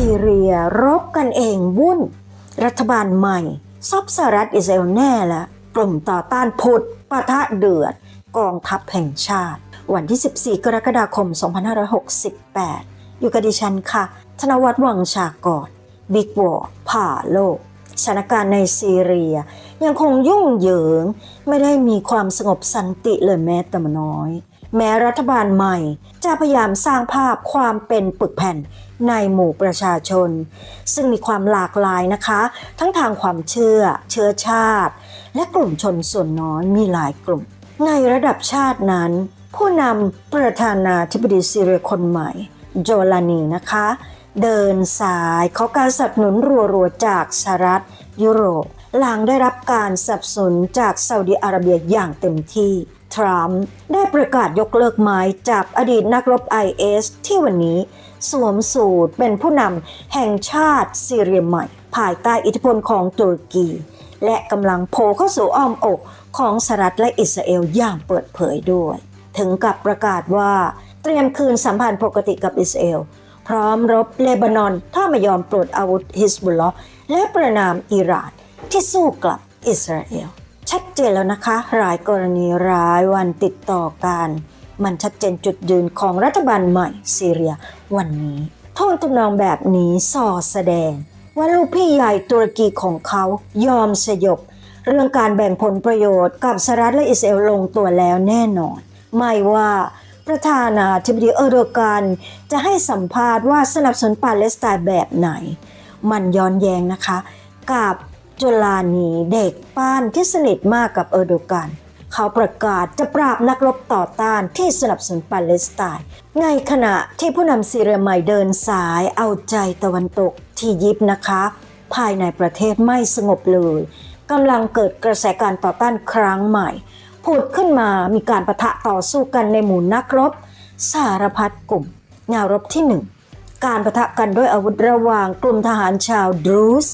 ซีเรียรบกันเองวุ่น รัฐบาลใหม่ซอบสหรัฐอิสราเอลแน่ละกลุ่มต่อต้านผุดปะทะเดือด กองทัพแห่งชาติ วันที่ 14 กรกฎาคม 2568 อยู่กับดิฉันค่ะ ธนวัฒน์วังชากรบิ๊กวอร์ผ่าโลกสถานการณ์ในซีเรีย ยังคงยุ่งเหยิง ไม่ได้มีความสงบสันติเลยแม้แต่น้อย แม้รัฐบาลใหม่ จะพยายามสร้างภาพความเป็นปึกแผ่นในหมู่ประชาชน ซึ่งมีความหลากหลายนะคะ ทั้งทางความเชื่อ เชื้อชาติ และกลุ่มชนส่วนน้อยมีหลายกลุ่ม ในระดับชาตินั้น ผู้นำประธานาธิบดีซีเรียคนใหม่ โจลานีนะคะ เดินสายขอการสนับสนุนรัวๆจากสหรัฐ ยุโรปหลังได้รับการสนับสนุนจากซาอุดิอาระเบียอย่างเต็มที่ ทรัมป์ได้ประกาศยกเลิกหมายจับอดีตนักรบ IS ที่วันนี้สวมสูตรเป็นผู้นำแห่งชาติซีเรียใหม่ ภายใต้อิทธิพลของตุรกี และกำลังโผล่เข้าสู่อ้อมอกของสหรัฐและอิสราเอลอย่างเปิดเผยด้วย ถึงกับประกาศว่าเตรียมคืนสัมพันธ์ปกติกับอิสราเอลพร้อมรบเลบานอนถ้าไม่ยอมปลดอาวุธฮิสบุลลอและประนามอิหร่านที่สู้กลับอิสราเอล ชัดเจนแล้วนะคะรายกรณีรายวันติดต่อกัน มันชัดเจนจุดยืนของรัฐบาลใหม่ซีเรีย วันนี้โทนทำนองแบบนี้ส่อแสดง ว่าลูกพี่ใหญ่ตุรกีของเขายอมสยบ เรื่องการแบ่งผลประโยชน์กับสหรัฐและอิสราเอลลงตัวแล้วแน่นอน ไม่ว่าประธานาธิบดีเออร์โดกันจะให้สัมภาษณ์ว่าสนับสนุนปาเลสไตน์แบบไหน มันย้อนแย้งนะคะ กับ จุลานีเด็กป้านที่สนิทมากกับเออร์โดกัน เขาประกาศจะปราบนักรบต่อต้านที่สนับสนุนปาเลสไตน์ในขณะที่ผู้นำซีเรียใหม่เดินสายเอาใจตะวันตกที่ยิบนะคะ ภายในประเทศไม่สงบเลยกำลังเกิดกระแสการต่อต้านครั้งใหม่ผุดขึ้นมามีการประทะต่อสู้กันในหมู่นักรบ สารพัดกลุ่มแนวรบที่หนึ่ง การประทะกันด้วยอาวุธระหว่างกลุ่มทหารชาวดรูซ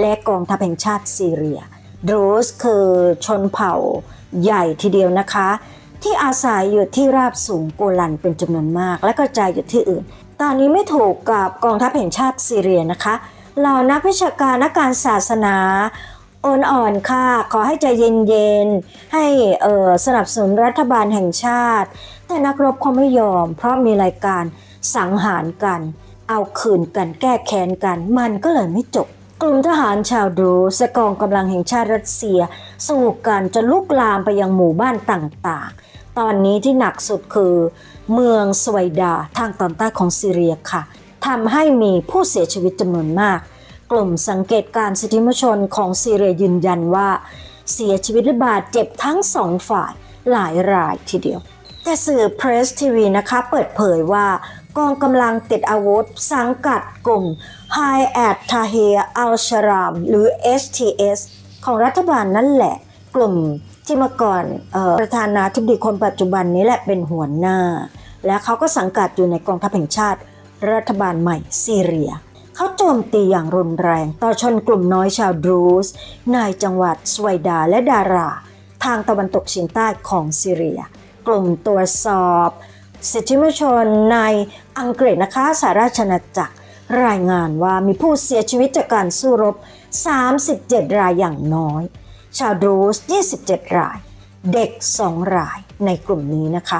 และกองทัพแห่งชาติซีเรียดรูซคือชนเผ่าใหญ่ทีเดียวนะคะ ที่อาศัยอยู่ที่ราบสูงโกลันเป็นจำนวนมาก และกระจายอยู่ที่อื่น ตอนนี้ไม่ถูกกับกองทัพแห่งชาติซีเรียนะคะเหล่านักวิชาการนักการศาสนาอ่อนๆค่ะ ขอให้ใจเย็นๆ ให้สนับสนุนรัฐบาลแห่งชาติ แต่นักรบเขาไม่ยอม เพราะมีรายการสังหารกัน เอาคืนกันแก้แค้นกัน มันก็เลยไม่จบ กลุ่มทหารชาวดูสกองกำลังแห่งชาติรัสเซีย สู้กันจนลุกลามไปยังหมู่บ้านต่างๆ ตอนนี้ที่หนักสุดคือ เมืองสวยดาทางตอนใต้ของซีเรียค่ะทำให้มีผู้เสียชีวิตจำนวนมาก กลุ่มสังเกตการณ์สิทธิมนชนของซีเรียยืนยันว่า เสียชีวิตและบาดเจ็บทั้งสองฝ่ายหลายรายทีเดียว แต่สื่อ Press TV นะคะเปิดเผยว่า กองกำลังติดอาวุธ สังกัดกลุ่ม High at Tahrir al-Sharam หรือ HTS ของรัฐบาลนั่นแหละ กลุ่มที่เมื่อก่อนออประธานาธิบดีคนปัจจุบันนี้แหละเป็นหัวหน้า และเขาก็สังกัดอยู่ในกองทัพแห่งชาติ รัฐบาลใหม่ซีเรีย เขาโจมตีอย่างรุนแรงต่อชนกลุ่มน้อยชาวดรูซในจังหวัดสวยดาและดารา ทางตะวันตกเฉียงใต้ของซีเรีย กลุ่มตรวจสอบ สิทธิมนชนในอังกฤษนะคะสหราชอาณาจักรรายงานว่ามีผู้เสียชีวิตจากการสู้รบ 37 รายอย่างน้อย ชาวดรูซ27 ราย เด็ก 2 รายในกลุ่มนี้นะคะ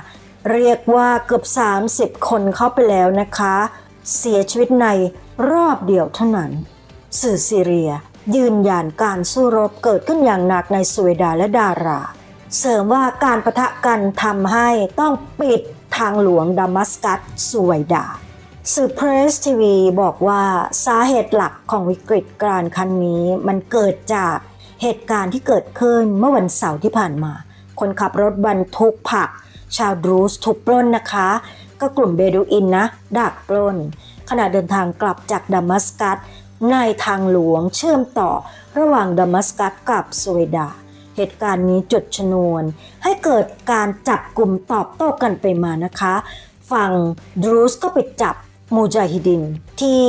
เรียกว่าเกือบ 30 คนเข้าไปแล้วนะคะ เสียชีวิตในรอบเดียวเท่านั้น สื่อซีเรีย ยืนยันการสู้รบเกิดขึ้นอย่างหนักในสวีดาและดารา เสริมว่าการประทะกันทำให้ต้องปิด ทางหลวงดามัสกัสสวยดาสื่อเพรสทีวีบอกว่าสาเหตุหลักของวิกฤตการณ์ครั้งนี้มันเกิดจากเหตุการณ์ที่เกิดขึ้นเมื่อวันเสาร์ที่ผ่านมา คนขับรถบรรทุกผัก ชาวดรูสถูกปล้นนะคะ ก็กลุ่มเบดูอินนะ ดักปล้น ขณะเดินทางกลับจากดามัสกัสในทางหลวงเชื่อมต่อระหว่างดามัสกัสกับสเวดา เหตุการณ์นี้จุดชนวน ให้เกิดการจับกลุ่มตอบโต้กันไปมานะคะ ฝั่งดรูสก็ไปจับมูจาฮิดินที่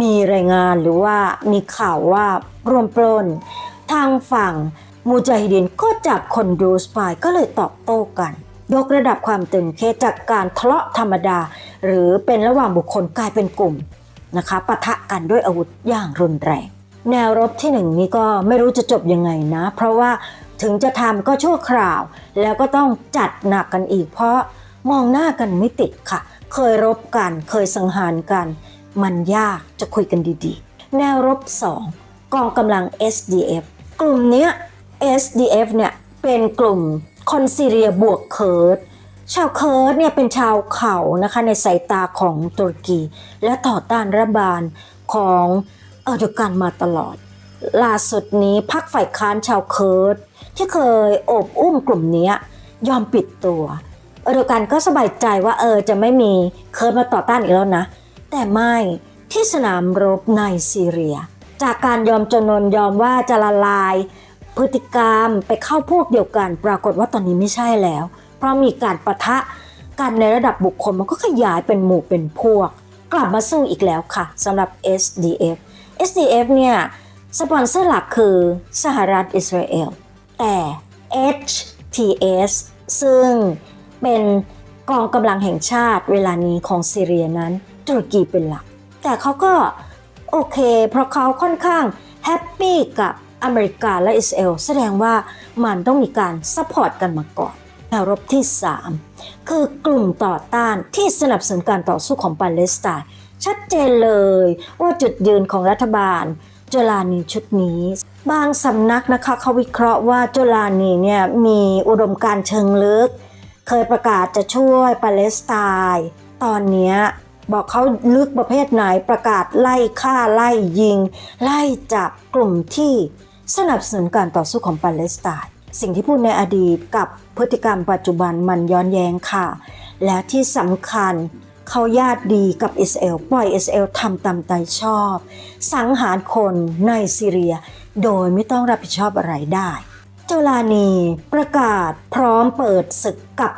มีรายงานหรือว่ามีข่าวว่าร่วมปล้น ทางฝั่งมูจาฮิดินก็จับคนดรูสไปก็เลยตอบโต้กัน ยกระดับความตึงเครียดจากการทะเลาะธรรมดา หรือเป็นระหว่างบุคคลกลายเป็นกลุ่มนะคะปะทะกันด้วยอาวุธอย่างรุนแรง แนวรบที่หนึ่งนี้ก็ไม่รู้จะจบยังไงนะ เพราะว่าถึงจะทำก็ชั่วคราว แล้วก็ต้องจัดหนักกันอีก เพราะมองหน้ากันไม่ติดค่ะ เคยรบกันเคยสังหารกัน มันยากจะคุยกันดีๆ แนวรบ 2 กองกำลัง SDF กลุ่มนี้ SDF เนี่ยเป็นกลุ่มคนซีเรียบวกเคิร์ดชาวเคิร์ดเนี่ยเป็นชาวเขานะคะในสายตาของตุรกี และต่อต้านรัฐบาลของ เออร์โดกันมาตลอด ล่าสุดนี้พรรคฝ่ายค้านชาวเคิร์ดที่เคยโอบอุ้มกลุ่มนี้ยอมปิดตัวเออร์โดกันก็สบายใจว่าเออจะไม่มีเคิร์ดมาต่อต้านอีกแล้วนะ แต่ไม่ที่สนามรบในซีเรีย จากการยอมจำนนยอมว่าจะละลาย พฤติกรรมไปเข้าพวกเดียวกัน ปรากฏว่าตอนนี้ไม่ใช่แล้ว เพราะมีการประทะกันในระดับบุคคลมันก็ขยายเป็นหมู่เป็นพวก กลับมาสู้อีกแล้วค่ะสำหรับ SDF SDF เนี่ย สปอนเซอร์หลักคือสหรัฐอิสราเอล แต่ HTS ซึ่งเป็นกองกำลังแห่งชาติเวลานี้ของซีเรียนั้นตุรกีเป็นหลัก แต่เขาก็โอเค เพราะเขาค่อนข้างแฮปปี้กับอเมริกาและอิสราเอลแสดงว่ามันต้องมีการซัพพอร์ตกันมาก่อนแนวรบที่ 3 คือกลุ่มต่อต้านที่สนับสนุนการต่อสู้ของปาเลสไตน์ ชัดเจนเลยว่าจุดยืนของรัฐบาลโจลานีชุดนี้ บางสำนักนะคะเขาวิเคราะห์ว่าโจลานีเนี่ยมีอุดมการเชิงลึก เคยประกาศจะช่วยปาเลสไตน์ตอนเนี้ยบอกเขาลึกประเภทไหนประกาศไล่ฆ่าไล่ยิง ไล่จับกลุ่มที่สนับสนุนการต่อสู้ของปาเลสไตน์สิ่งที่พูดในอดีตกับพฤติกรรมปัจจุบันมันย้อนแย้งค่ะ และที่สำคัญ เขาญาติดีกับอิสราเอลปล่อยอิสราเอลทำตามใจชอบ สังหารคนในซีเรีย โดยไม่ต้องรับผิดชอบอะไรได้โจลานีประกาศพร้อมเปิดศึกกับ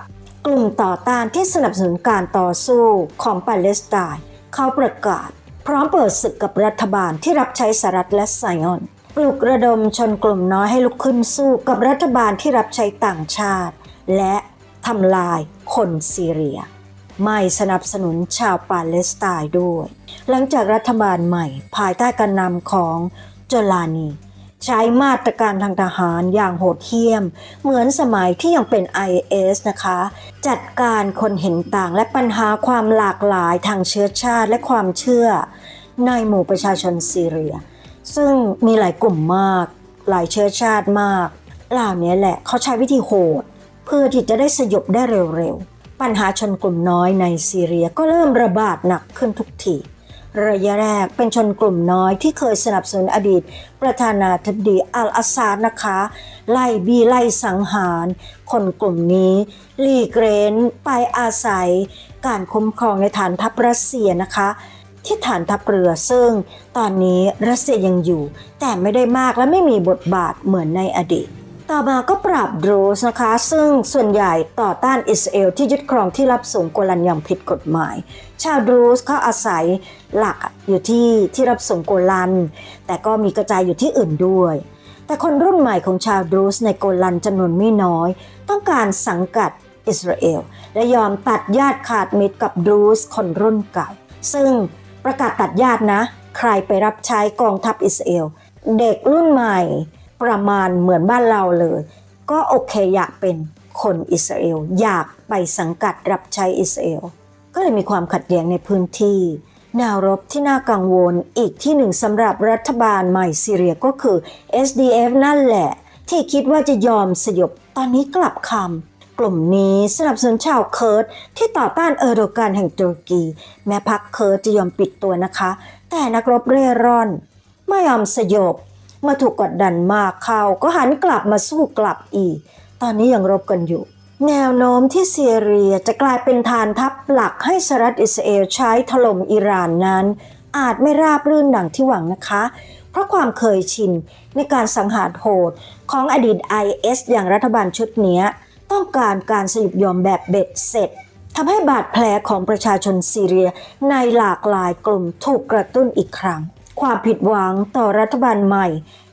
กลุ่มต่อต้านที่สนับสนุนการต่อสู้ของปาเลสไตน์เขาประกาศ พร้อมเปิดศึกกับรัฐบาลที่รับใช้สหรัฐและไซออนปลุกระดมชนกลุ่มน้อยให้ลุกขึ้นสู้กับรัฐบาลที่รับใช้ต่างชาติ และทำลายคนซีเรีย ไม่สนับสนุนชาวปาเลสไตน์ด้วย หลังจากรัฐบาลใหม่ภายใต้การนำของโจลานี ใช้มาตรการทางทหารอย่างโหดเหี้ยม เหมือนสมัยที่ยังเป็น IS นะคะ จัดการคนเห็นต่างและปัญหาความหลากหลายทางเชื้อชาติและความเชื่อ ในหมู่ประชาชนซีเรีย ซึ่งมีหลายกลุ่มมาก หลายเชื้อชาติมากเหล่านี้แหละเขาใช้วิธีโหด เพื่อที่จะได้สยบได้เร็วๆ ปัญหาชนกลุ่มน้อยในซีเรียก็เริ่มระบาดหนักขึ้นทุกทีระยะแรกเป็นชนกลุ่มน้อยที่เคยสนับสนุนอดีต ประธานาธิบดีอัลอาซาดนะคะ ไล่บีไล่สังหาร คนกลุ่มนี้ลีเกรนไปอาศัย การคุ้มครองในฐานทัพรัสเซียนะคะ ที่ฐานทัพเรือซึ่ง ตอนนี้รัสเซียยังอยู่ แต่ไม่ได้มากและไม่มีบทบาทเหมือนในอดีต ต่อมาก็ปราบดรูสนะคะ ซึ่งส่วนใหญ่ต่อต้านอิสราเอลที่ยึดครองที่รับสูงโกลันอย่างผิดกฎหมาย ชาวดรูสเขาอาศัยหลักอยู่ที่ที่รับส่งโกลัน แต่ก็มีกระจายอยู่ที่อื่นด้วย แต่คนรุ่นใหม่ของชาวดรูสในโกลันจำนวนไม่น้อย ต้องการสังกัดอิสราเอลและยอมตัดญาติขาดมิตรกับดรูสคนรุ่นเก่า ซึ่งประกาศตัดญาตินะ ใครไปรับใช้กองทัพอิสราเอลเด็กรุ่นใหม่ ประมาณเหมือนบ้านเราเลย ก็โอเคอยากเป็นคนอิสราเอลอยากไปสังกัดรับใช้อิสราเอลก็เลยมีความขัดแย้งในพื้นที่ แนวรบที่น่ากังวลอีกที่หนึ่งสำหรับรัฐบาลใหม่ซีเรียก็คือ SDF นั่นแหละ ที่คิดว่าจะยอมสยบตอนนี้กลับคำกลุ่มนี้สนับสนุนชาวเคิร์ดที่ต่อต้านเออร์โดกันแห่งตุรกี แม้พรรคเคิร์ดจะยอมปิดตัวนะคะ แต่นักรบเร่ร่อน ไม่ยอมสยบ เมื่อถูกกดดันมากเข้าก็หันกลับมาสู้กลับอีก ตอนนี้ยังรบกันอยู่ แนวโน้มที่ซีเรียจะกลายเป็นฐานทัพหลักให้สหรัฐอิสราเอลใช้ถล่มอิหร่านนั้น อาจไม่ราบรื่นดังที่หวังนะคะ เพราะความเคยชินในการสังหารโหดของอดีต IS อย่างรัฐบาลชุดเนี้ต้องการการสยบยอมแบบเบ็ดเสร็จทำให้บาดแผลของประชาชนซีเรียในหลากหลายกลุ่มถูกกระตุ้นอีกครั้ง ความผิดหวังต่อรัฐบาลใหม่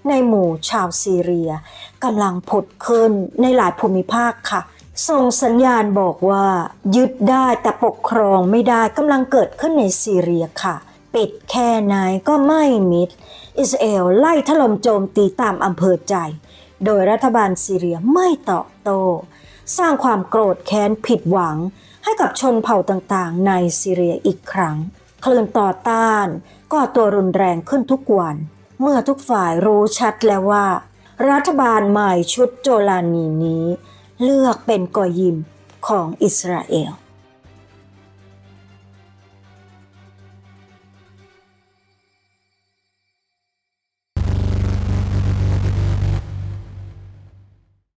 ในหมู่ชาวซีเรียกำลังผุดขึ้นในหลายภูมิภาคค่ะ ส่งสัญญาณบอกว่า ยึดได้แต่ปกครองไม่ได้กำลังเกิดขึ้นในซีเรียค่ะ ปิดแค่ไหนก็ไม่มิด อิสราเอลไล่ถล่มโจมตีตามอำเภอใจ โดยรัฐบาลซีเรียไม่ตอบโต้สร้างความโกรธแค้นผิดหวังให้กับชนเผ่าต่างๆ ในซีเรียอีกครั้ง คลื่นต่อต้าน ก็ตัวรุนแรงขึ้นทุกวัน เมื่อทุกฝ่ายรู้ชัดแล้วว่า รัฐบาลใหม่ชุดโจลานีนี้ เลือกเป็นกอยิมของอิสราเอล